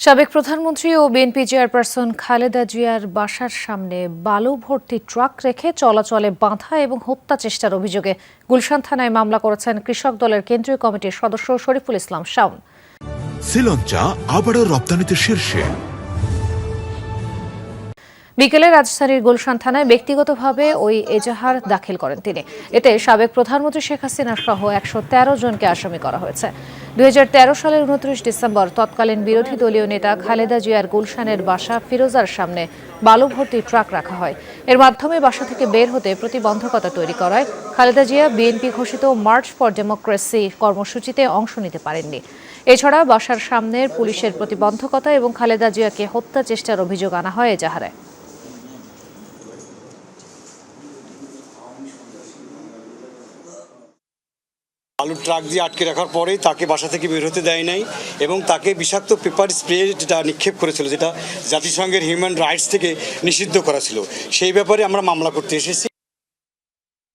সাবেক প্রধানমন্ত্রী ও BNP chairperson Khaleda জিয়ার বাসার সামনে বালু ভর্তি ট্রাক রেখে চলাচলে বাধা এবং হত্যা চেষ্টার অভিযোগে গুলশান থানায় মামলা করেছেন কৃষক দলের কেন্দ্রীয় কমিটির সদস্য শরীফুল ইসলাম শাওন। শ্রীলঞ্চা আবারও রপ্তানিতে শীর্ষে। বিকেলে রাজধানীর গুলশান থানায় ব্যক্তিগতভাবে ওই এজাহার দাখিল করেন তিনি। এতে সাবেক প্রধানমন্ত্রী শেখ হাসিনা সহ একশো তেরো জনকে আসামি করা হয়েছে। দুই হাজার তেরো সালের উনত্রিশ ডিসেম্বর তৎকালীন বিরোধী দলীয় নেতা খালেদা জিয়ার গুলশানের বাসা ফিরোজার সামনে বালু ভর্তি ট্রাক রাখা হয়। এর মাধ্যমে বাসা থেকে বের হতে প্রতিবন্ধকতা তৈরি করায় খালেদা জিয়া বিএনপি ঘোষিত মার্চ ফর ডেমোক্রেসি কর্মসূচিতে অংশ নিতে পারেননি। এছাড়া বাসার সামনের পুলিশের প্রতিবন্ধকতা এবং খালেদা জিয়াকে হত্যা চেষ্টার অভিযোগ আনা হয় এজাহারে আলুর ট্রাক দিয়ে আটকে রাখার পরে তাকে বাসা থেকে বের হতে দেয় নাই এবং তাকে বিষাক্ত পেপার স্প্রে যেটা নিক্ষেপ করেছিল, যেটা জাতিসংঘের হিউম্যান রাইটস থেকে নিষিদ্ধ করা ছিল, সেই ব্যাপারে আমরা মামলা করতে এসেছি।